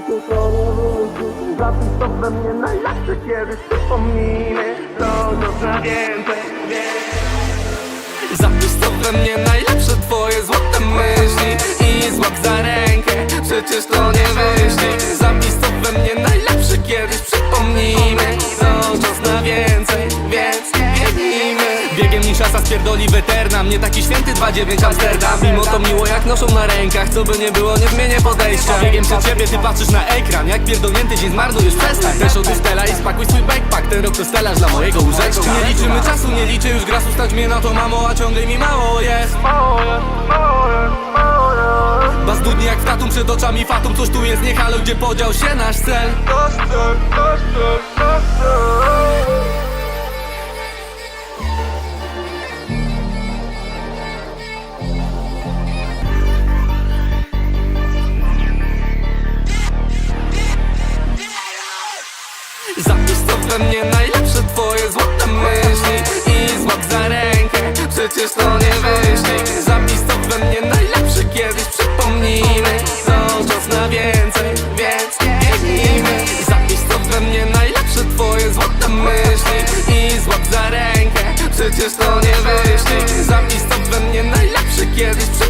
przecież to to we mnie najlepsze kiedyś przypomnijmy To na więcej, Zapisz to we mnie najlepsze twoje złote myśli. I złap za rękę, przecież to nie wyśni Zapisz to we mnie najlepsze kiedyś przypomnijmy To czas na więcej, Spierdoli weterna Mnie taki święty 2-9 Amsterdam. Mimo to miło jak noszą na rękach Co by nie było, nie zmienię podejścia. Biegiem przed ciebie, ty patrzysz na ekran. Jak pierdolnięty dzień zmarnujesz przestań. Też od Stella i spakuj swój backpack. Ten rok to stelaż dla mojego łóżeczka. Nie liczymy czasu, nie liczę już gra Stać mnie na to mamo, a ciągle mi mało jest. Mało mało mało Bas dudni jak w tatum przed oczami fatum. Coś tu jest nie halo, gdzie podział się Nasz cel, nasz cel, nasz cel Zapisz to we mnie najlepsze twoje złote myśli I złap za rękę, przecież to nie wyśni Zapisz to we mnie najlepsze kiedyś przypomnijmy To czas na więcej, więc biegnijmy. Zapisz to we mnie najlepsze twoje złote myśli I złap za rękę, przecież to nie wyśni Zapisz to we mnie najlepsze kiedyś przypomnijmy